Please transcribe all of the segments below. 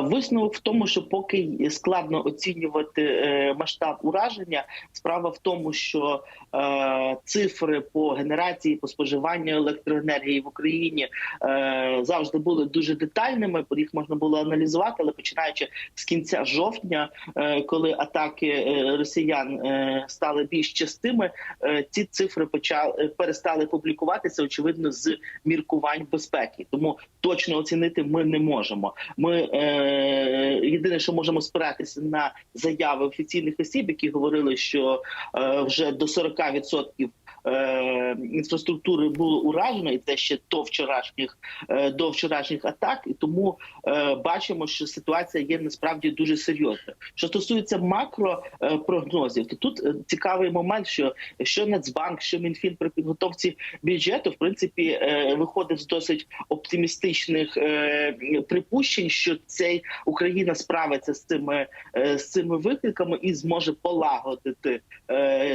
Висновок в тому, що поки складно оцінювати е, масштаб ураження, справа в тому, що е, цифри по генерації, по споживанню електроенергії в Україні е, завжди були дуже детальними. їх можна було аналізувати, але починаючи з кінця жовтня, коли атаки росіян стали більш частими, ці цифри почали перестали публікуватися, очевидно, з міркувань безпеки. Тому точно оцінити ми не можемо. Ми єдине, що можемо спиратися на заяви офіційних осіб, які говорили, що е, вже до 40% е, інфраструктури було уражено, і це ще до вчорашніх е, до вчорашніх атак. І тому е, бачимо, що ситуація є насправді дуже серйозна. Що стосується макропрогнозів, то тут цікавий момент, що що Нацбанк, що Мінфін при підготовці бюджету, в принципі, виходив з досить оптимістичних припущень, що цей Україна справиться з цими з цими викликами і зможе полагодити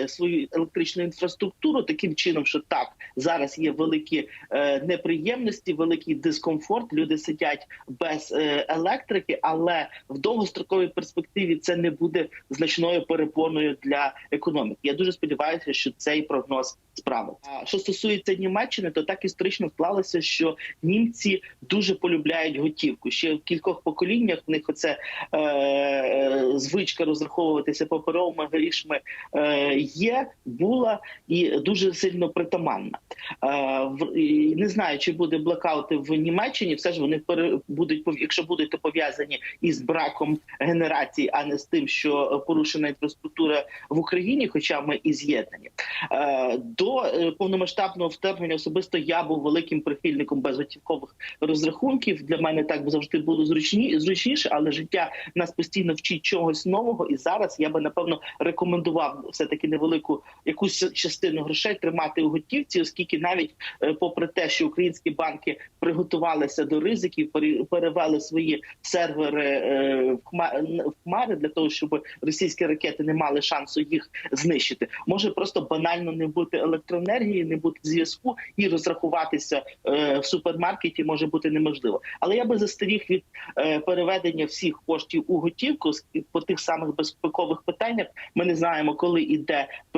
свою електричну інфраструктуру таким чином, що так зараз є великі е, неприємності, великий дискомфорт. Люди сидять без е, електрики, але в довгостроковій перспективі це не буде значною перепоною для економіки. Я дуже сподіваюся, що цей прогноз справить. А що стосується Німеччини, то так історично склалося, що німці дуже полюбляють готівку. Ще в кількох поколіннях в них оце е, звичка розраховуватися паперовими грішми е, є, була і дуже сильно притаманна. Е, не знаю, чи буде блокаути в Німеччині. Все ж вони будуть якщо будуть пов'язані із браком генерації, а не з тим, що порушена інфраструктура в Україні, хоча ми і з'єднані. Е, До повномасштабного вторгнення особисто я був великим прихильником безготівкових розрахунків. Для мене так завжди було зручні зручніше, але життя нас постійно вчить чогось нового. І зараз я би напевно рекомендував все таки невелику якусь частину грошей тримати у готівці, оскільки навіть е, попри те, що українські банки приготувалися до ризиків, пере- перевели свої сервери е, в хма- хмари для того, щоб російські ракети не мали шансу їх знищити. Може просто банально не бути електроенергії, не бути зв'язку і розрахуватися е, в супермаркеті може бути неможливо. Але я би застеріг від е, переведення всіх коштів у готівку по тих самих безпекових питаннях. Ми не знаємо, коли і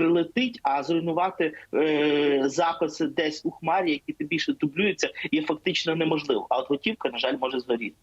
прилетить, а зруйнувати е, записи десь у хмарі, які ти більше дублюються, є фактично неможливо. А от готівка, на жаль, може згоріти.